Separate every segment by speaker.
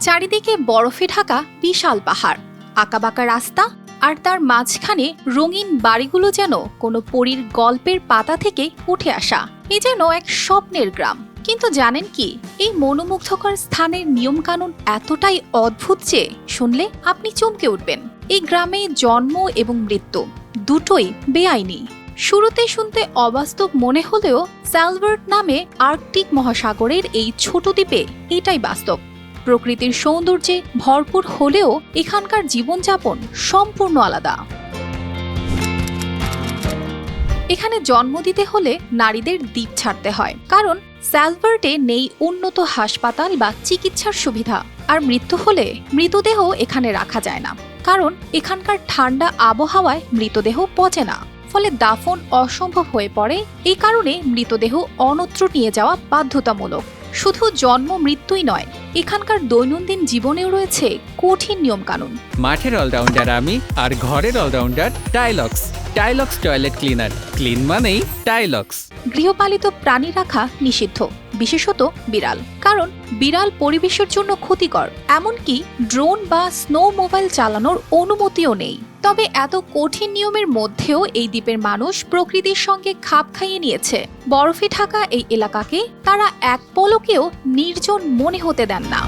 Speaker 1: চারিদিকে বরফে ঢাকা বিশাল পাহাড়, আঁকাবাঁকা রাস্তা আর তার মাঝখানে রঙিন বাড়িগুলো যেন কোনো পরীর গল্পের পাতা থেকে উঠে আসা। এ যেন এক স্বপ্নের গ্রাম। কিন্তু জানেন কি, এই মনোমুগ্ধকর স্থানের নিয়মকানুন এতটাই অদ্ভুত যে শুনলে আপনি চমকে উঠবেন। এই গ্রামে জন্ম এবং মৃত্যু দুটোই বেআইনি। শুরুতে শুনতে অবাস্তব মনে হলেও স্যালবার্ট নামে আর্কটিক মহাসাগরের এই ছোট দ্বীপে এটাই বাস্তব। প্রকৃতির সৌন্দর্যে ভরপুর হলেও এখানকার জীবনযাপন সম্পূর্ণ আলাদা। এখানে জন্ম দিতে হলে নারীদের দ্বীপ ছাড়তে হয়, কারণ স্যালভার্টে নেই উন্নত হাসপাতাল বা চিকিৎসার সুবিধা, আর মৃত্যু হলে মৃতদেহ এখানে রাখা যায় না, কারণ এখানকার ঠান্ডা আবহাওয়ায় মৃতদেহ পচে না। ফলে দাফন অসম্ভব হয়ে পড়ে, এই কারণে মৃতদেহ অন্যত্র নিয়ে যাওয়া বাধ্যতামূলক। শুধু জন্ম মৃত্যুই নয় এখানকার দৈনন্দিন জীবনেও রয়েছে কঠিন নিয়মকানুন।
Speaker 2: মাঠের অলরাউন্ডার আমি আর ঘরের allrounder Tilex. Tilex toilet cleaner. Clean মানেই টাইলক্স।
Speaker 1: গৃহপালিত প্রাণী রাখা নিষিদ্ধ বিশেষত বিড়াল। কারণ বিড়াল পরিবেশের জন্য ক্ষতিকর এমনকি ড্রোন বা স্নো মোবাইল চালানোর অনুমতিও নেই। তবে এত কঠিন নিয়মের মধ্যেও এই দ্বীপের মানুষ প্রকৃতির সঙ্গে খাপ খাইয়ে নিয়েছে। বরফে ঢাকা এই এলাকাকে তারা এক পলকেও নির্জন মনে হতে দেন না।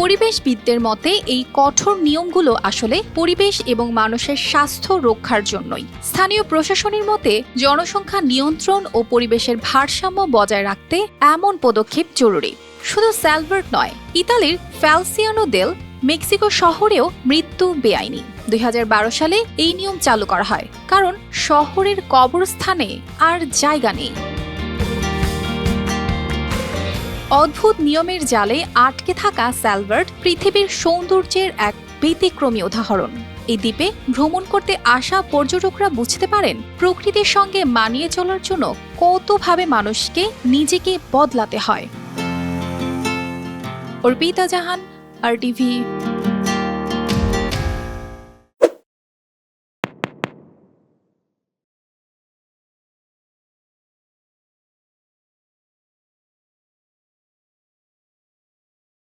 Speaker 1: পরিবেশবিদদের মতে এই কঠোর নিয়মগুলো আসলে পরিবেশ এবং মানুষের স্বাস্থ্য রক্ষার জন্যই। স্থানীয় প্রশাসনের মতে জনসংখ্যা নিয়ন্ত্রণ ও পরিবেশের ভারসাম্য বজায় রাখতে এমন পদক্ষেপ জরুরি। শুধু স্যালবার্ট নয়, ইতালির ফ্যালসিয়ানো দেল মেক্সিকো শহরেও মৃত্যু বেআইনি। দুই হাজার বারো সালে এই নিয়ম চালু করা হয়, কারণ শহরের কবরস্থানে আর জায়গা নেই। অদ্ভুত নিয়মের জালে আটকে থাকা স্যালভার্ট পৃথিবীর সৌন্দর্যের এক ব্যতিক্রমী উদাহরণ। এই দ্বীপে ভ্রমণ করতে আসা পর্যটকরা বুঝতে পারেন প্রকৃতির সঙ্গে মানিয়ে চলার জন্য কতভাবে মানুষকে নিজেকে বদলাতে হয়। অর্পিতা জাহান আর টিভি